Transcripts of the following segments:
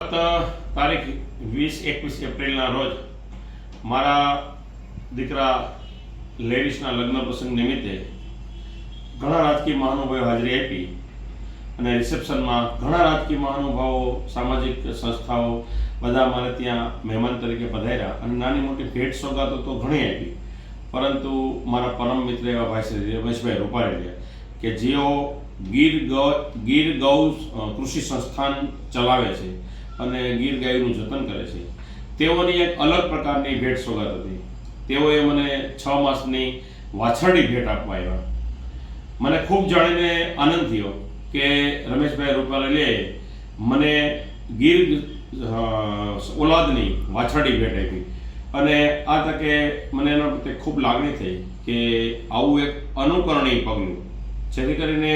તારીખ વીસ એકવીસ એપ્રિલના રોજ મારા દીકરા લેડીસના લગ્ન પ્રસંગ નિમિત્તે ઘણા રાજકીય મહાનુભાવો હાજરી આપી અને રિસેપ્શનમાં ઘણા રાજકીય મહાનુભાવો, સામાજિક સંસ્થાઓ બધા અમારે ત્યાં મહેમાન તરીકે પધાર્યા અને નાની મોટી ભેટ સોગાતો તો ઘણી આપી. પરંતુ મારા પરમ મિત્ર એવા ભાઈ રમેશભાઈ રૂપારેલિયા કે જેઓ ગીર ગીર ગૌ કૃષિ સંસ્થાન ચલાવે છે અને ગીર ગાયનું જતન કરે છે. તેઓની એક અલગ પ્રકારની ભેટ સોગાત હતી. તેઓએ મને છ માસની વાછરડી ભેટ આપવા આવ્યા. મને ખૂબ જાણીને આનંદ થયો કે રમેશભાઈ રૂપારેલીએ મને ગીર ઓલાદની વાછરડી ભેટ આપી. અને આ તકે મને એના પ્રત્યે ખૂબ લાગણી થઈ કે આવું એક અનુકરણીય પગલું. જેથી કરીને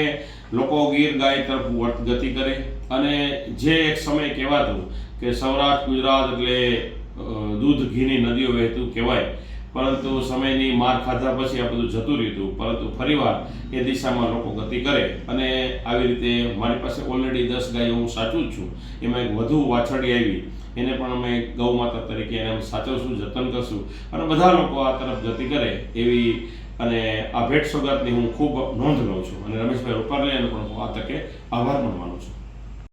લોકો ગીર ગાય તરફ વર્ત ગતિ કરે અને જે એક સમય કહેવાતું કે સૌરાષ્ટ્ર, ગુજરાત એટલે દૂધ, ઘીની નદીઓ વહેતું કહેવાય. પરંતુ સમયની માર ખાધા પછી આ બધું જતું રહ્યું પરંતુ ફરીવાર એ દિશામાં લોકો ગતિ કરે અને આવી રીતે મારી પાસે ઓલરેડી દસ ગાયો હું સાચું જ છું. એમાં એક વધુ વાછડી આવી. એને પણ અમે ગૌ માતા તરીકે એને સાચવશું, જતન કરશું અને બધા લોકો આ તરફ ગતિ કરે એવી અને આ ભેટ સોગાદની હું ખૂબ નોંધ લઉં છું. અને રમેશભાઈ રૂપારેલિયાનો પણ હું આ તકે આભાર પણ માનું છું.